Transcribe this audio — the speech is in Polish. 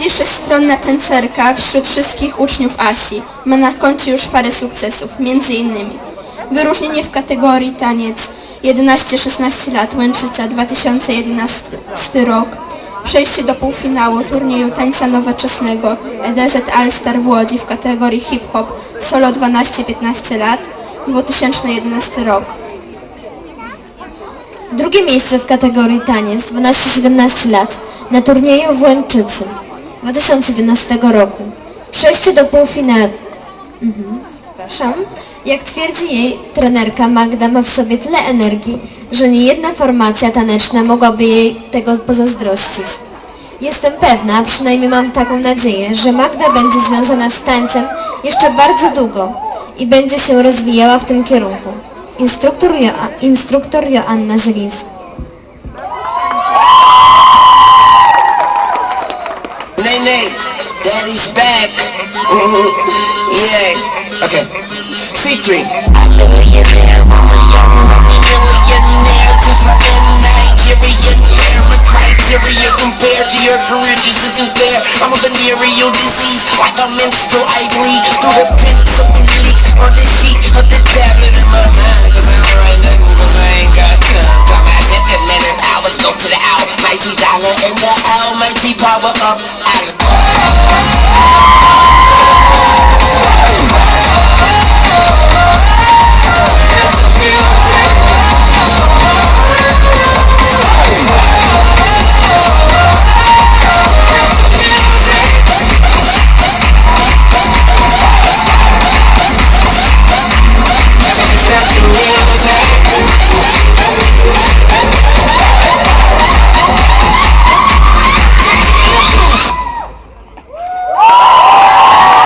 Najbardziej wszechstronna tancerka wśród wszystkich uczniów Asi. Ma na koncie już parę sukcesów, między innymi wyróżnienie w kategorii taniec 11-16 lat Łęczyca 2011 rok, przejście do półfinału turnieju tańca nowoczesnego EDZ All Star w Łodzi w kategorii hip-hop solo 12-15 lat 2011 rok. Drugie miejsce w kategorii taniec 12-17 lat na turnieju w Łęczycy 2011 roku. Przejście do półfinału. Mhm. Przepraszam. Jak twierdzi jej trenerka Magda ma w sobie tyle energii, że nie jedna formacja taneczna mogłaby jej tego pozazdrościć. Jestem pewna, a przynajmniej mam taką nadzieję, że Magda będzie związana z tańcem jeszcze bardzo długo i będzie się rozwijała w tym kierunku. Instruktor, jo instruktor Joanna Zielińska. Daddy's back. yeah, okay. C3. I'm a millionaire, I'm a young millionaire. Different Nigerian hair, my criteria compared to your career just isn't fair. I'm a venereal disease, like a menstrual. I bleed through the pencil and leak on the sheet of the tablet in my mind. Cause I don't write nothing cause I ain't got time. Got my seven minutes, hours go to the almighty dollar and the almighty power of.